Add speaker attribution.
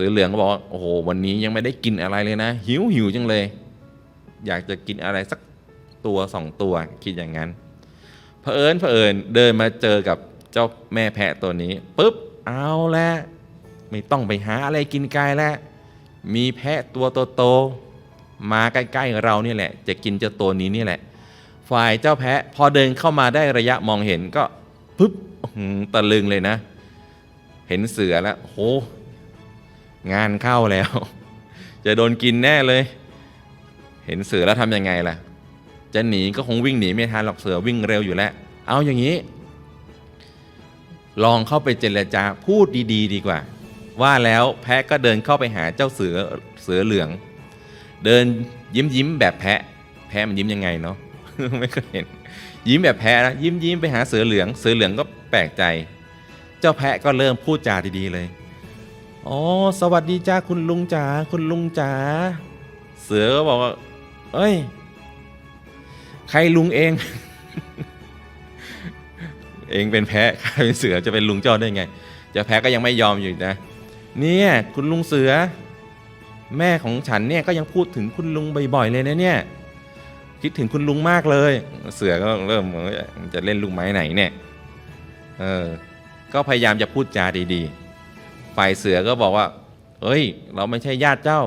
Speaker 1: สือเหลืองก็บอกว่าโอ้โหวันนี้ยังไม่ได้กินอะไรเลยนะ หิวหิวจังเลย อยากจะกินอะไรสักตัวสองตัวคิดอย่างนั้นเผอิญเผอิญเดินมาเจอกับเจ้าแม่แพะตัวนี้ปุ๊บเอาแล้วไม่ต้องไปหาอะไรกินไกลแล้วมีแพะตัวโตๆมาใกล้ๆเรานี่แหละ จะกินเจ้าตัวนี้นี่แหละ ฝ่ายเจ้าแพะพอเดินเข้ามาได้ระยะมองเห็นก็ปุ๊บหือตะลึงเลยนะ เห็นเสือแล้วโห งานเข้าแล้ว จะโดนกินแน่เลย เห็นเสือแล้วทำยังไงล่ะ จะหนีก็คงวิ่งหนีไม่ทันหรอกเสือวิ่งเร็วอยู่แล้ว เอาอย่างนี้ ลองเข้าไปเจรจาพูดดีๆดีกว่า ว่าแล้วแพะก็เดินเข้าไปหาเจ้าเสือเสือเหลือง เดินยิ้มยิ้มแบบแพะ แพะมันยิ้มยังไงเนาะไม่เคยเห็น ยิ้มแบบแพะนะยิ้มยิ้มไปหาเสือเหลือง เสือเหลืองก็แปลกใจ เจ้าแพะก็เริ่มพูดจาดีๆเลย อ๋อสวัสดีจ้าคุณลุงจ๋าคุณลุงจ๋าเสือก็บอกว่า เอ้ย ใครลุงเอง เองเป็นแพะข้าเป็นเสือจะเป็นลุงเจ้าได้ไงเจ้าแพะก็ยังไม่ยอมอยู่นะ เนี่ยคุณลุงเสือ แม่ของฉันเนี่ยก็ยังพูดถึงคุณลุงบ่อยๆเลยนะเนี่ย คิดถึงคุณลุงมากเลย เสือก็เริ่มเอ้ยจะเล่นลูกไม้ไหนเนี่ย เออ ก็พยายามจะพูดจาดีๆ ฝ่ายเสือก็บอกว่า เอ้ย เราไม่ใช่ญาติเจ้า